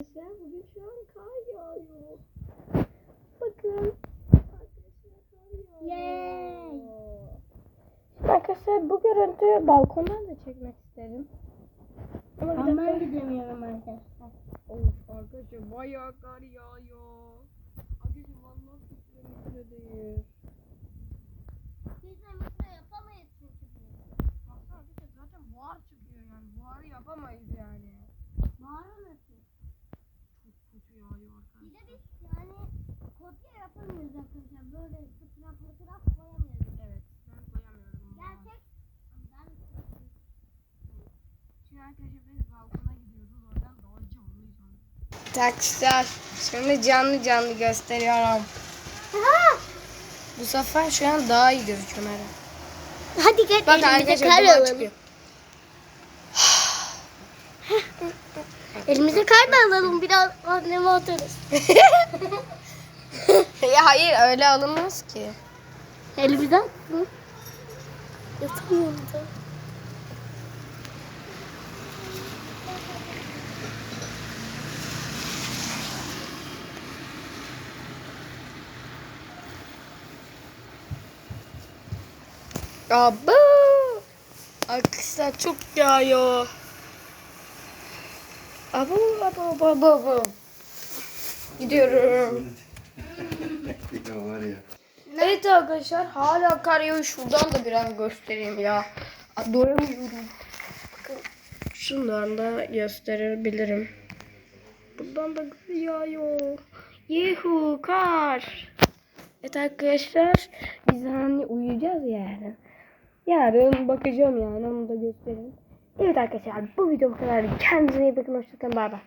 Arkadaşlar bugün şu an kar yağıyor. Bakın. Yağıyor. Arkadaşlar bu görüntüyü balkondan da çekmek istedim. Ama bir dakika. gidemiyorum arkadaşlar. Of arkadaşlar bayağı kar yağıyor. Arkadaşlar vallahi fikrim değil. Biz de mikro yapamayız çünkü. Baksana arkadaşlar zaten buhar çıkıyor yani. Buharı yapamayız yani. Bağıramıyorsun. Çok kötü yağıyor Bir de arkadaşlar. biz yani kopya yapamıyoruz arkadaşlar. Böyle fotoğraf fotoğraf koyamıyoruz. Evet ben koyamıyorum. Gerçek. Ben Şimdi arkadaşlar biz balkona gidiyoruz. Oradan daha canlı canlı. Arkadaşlar şimdi canlı canlı gösteriyorum. Bu sefer şu an daha iyi gözüküyor. Hadi gel Bak arkadaşlar duman çıkıyor. Elimize kar da alalım biraz anneme atarız. hayır öyle alınmaz ki. At mı? Yatamıyorum da. Aba! Arkadaşlar çok yağıyor. Abo abo abo abo. Gidiyorum. ya var ya. Evet arkadaşlar hala kar yağıyor. Şuradan da biraz göstereyim ya. Doyamıyorum. Bakın şundan da gösterebilirim. Buradan da yağıyor. Yuhu kar. Evet arkadaşlar biz hani uyuyacağız yani. Yarın bakacağım yani onu da göstereyim. Evet arkadaşlar bu video bu kadar. Kendinize iyi bakın. Hoşçakalın. Bay bay.